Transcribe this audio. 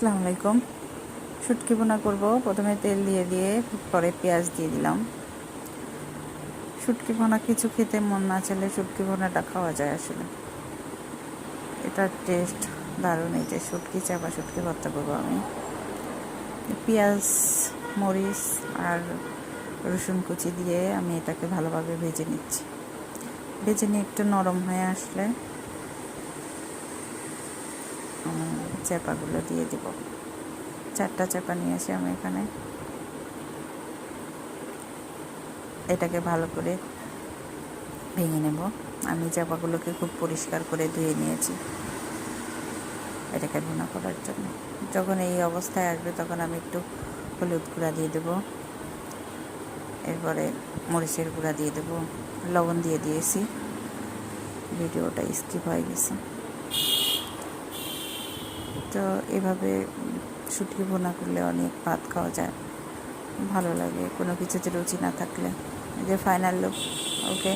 আসসালামু আলাইকুম। শুটকি বোনা করব। প্রথমে তেল দিয়ে দিয়ে, পরে পেঁয়াজ দিয়ে দিলাম। শুটকি ভোনা কিছু খেতে মন না চাইলে শুটকি ভোনাটা খাওয়া যায় আসলে। এটার টেস্ট দারুণ। এই যে শুটকি, চাপা শুটকি ভর্তা করব আমি। পেঁয়াজ, মরিচ আর রসুন কুচি দিয়ে আমি এটাকে ভালোভাবে ভেজে নিচ্ছি। ভেজে নিয়ে একটু নরম হয়ে আসলে চাপাগুলো দিয়ে দিব। চারটা চাপা নিয়ে এসে আমি এখানে। এটাকে ভালো করে ভেঙে নেব। আমি চাপাগুলোকে খুব পরিষ্কার করে ধুয়ে নিয়েছি এটাকে ভুনা করার জন্য। যখন এই অবস্থায় আসবে তখন আমি একটু হলুদ গুঁড়া দিয়ে দেবো। এরপরে মরিচের গুঁড়া দিয়ে দেবো। লবণ দিয়ে দিয়েছি। ভিডিওটা স্কিপ হয়ে গেছে। তো এভাবে শুটকি ভোনা করলে অনেক ভাত খাওয়া যায়। ভালো লাগে, কোনো কিছুতে রুচি না থাকলে। যে ফাইনাল লুক ওকে